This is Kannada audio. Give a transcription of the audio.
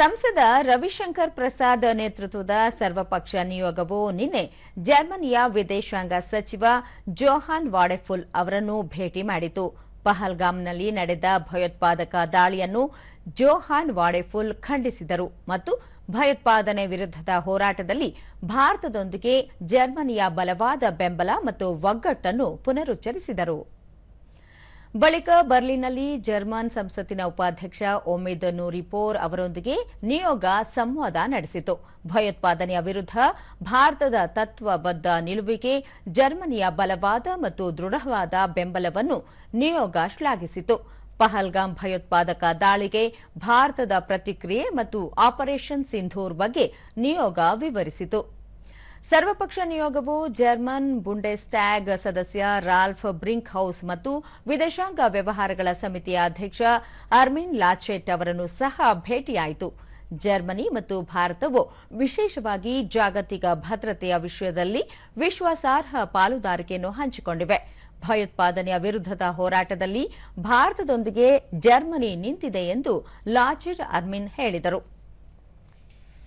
ಸಂಸದ ರವಿಶಂಕರ್ ಪ್ರಸಾದ್ ನೇತೃತ್ವದ ಸರ್ವಪಕ್ಷ ನಿಯೋಗವು ನಿನ್ನೆ ಜರ್ಮನಿಯ ವಿದೇಶಾಂಗ ಸಚಿವ ಜೋಹಾನ್ ವಾಡೆಫುಲ್ ಅವರನ್ನು ಭೇಟಿ ಮಾಡಿತು. ಪಹಲ್ಗಾಮ್ನಲ್ಲಿ ನಡೆದ ಭಯೋತ್ಪಾದಕ ದಾಳಿಯನ್ನು ಜೋಹಾನ್ ವಾಡೆಫುಲ್ ಖಂಡಿಸಿದರು ಮತ್ತು ಭಯೋತ್ಪಾದನೆ ವಿರುದ್ಧದ ಹೋರಾಟದಲ್ಲಿ ಭಾರತದೊಂದಿಗೆ ಜರ್ಮನಿಯ ಬಲವಾದ ಬೆಂಬಲ ಮತ್ತು ಒಗ್ಗಟ್ಟನ್ನು ಪುನರುಚ್ಚರಿಸಿದರು. ಬಳಿಕ ಬರ್ಲಿನ್ನಲ್ಲಿ ಜರ್ಮನ್ ಸಂಸತ್ತಿನ ಉಪಾಧ್ಯಕ್ಷ ಒಮೇದ್ ನೂರಿಪೋರ್ ಅವರೊಂದಿಗೆ ನಿಯೋಗ ಸಂವಾದ ನಡೆಸಿತು. ಭಯೋತ್ಪಾದನೆಯ ವಿರುದ್ಧ ಭಾರತದ ತತ್ವಬದ್ಧ ನಿಲುವಿಗೆ ಜರ್ಮನಿಯ ಬಲವಾದ ಮತ್ತು ದೃಢವಾದ ಬೆಂಬಲವನ್ನು ನಿಯೋಗ ಶ್ಲಾಘಿಸಿತು. ಪಹಲ್ಗಾಮ್ ಭಯೋತ್ಪಾದಕ ದಾಳಿಗೆ ಭಾರತದ ಪ್ರತಿಕ್ರಿಯೆ ಮತ್ತು ಆಪರೇಷನ್ ಸಿಂಧೂರ್ ಬಗ್ಗೆ ನಿಯೋಗ ವಿವರಿಸಿತು. ಸರ್ವಪಕ್ಷ ನಿಯೋಗವು ಜರ್ಮನ್ ಬುಂಡೆಸ್ಟ್ಯಾಗ್ ಸದಸ್ಯ ರಾಲ್ಫ್ ಬ್ರಿಂಕ್ ಹೌಸ್ ಮತ್ತು ವಿದೇಶಾಂಗ ವ್ಯವಹಾರಗಳ ಸಮಿತಿಯ ಅಧ್ಯಕ್ಷ ಅರ್ಮಿನ್ ಲಾಚೆಟ್ ಅವರನ್ನು ಸಹ ಭೇಟಿಯಾಯಿತು. ಜರ್ಮನಿ ಮತ್ತು ಭಾರತವು ವಿಶೇಷವಾಗಿ ಜಾಗತಿಕ ಭದ್ರತೆಯ ವಿಷಯದಲ್ಲಿ ವಿಶ್ವಾಸಾರ್ಹ ಪಾಲುದಾರಿಕೆಯನ್ನು ಹಂಚಿಕೊಂಡಿವೆ. ಭಯೋತ್ಪಾದನೆಯ ವಿರುದ್ಧದ ಹೋರಾಟದಲ್ಲಿ ಭಾರತದೊಂದಿಗೆ ಜರ್ಮನಿ ನಿಂತಿದೆ ಎಂದು ಲಾಚೆಟ್ ಅರ್ಮಿನ್ ಹೇಳಿದರು.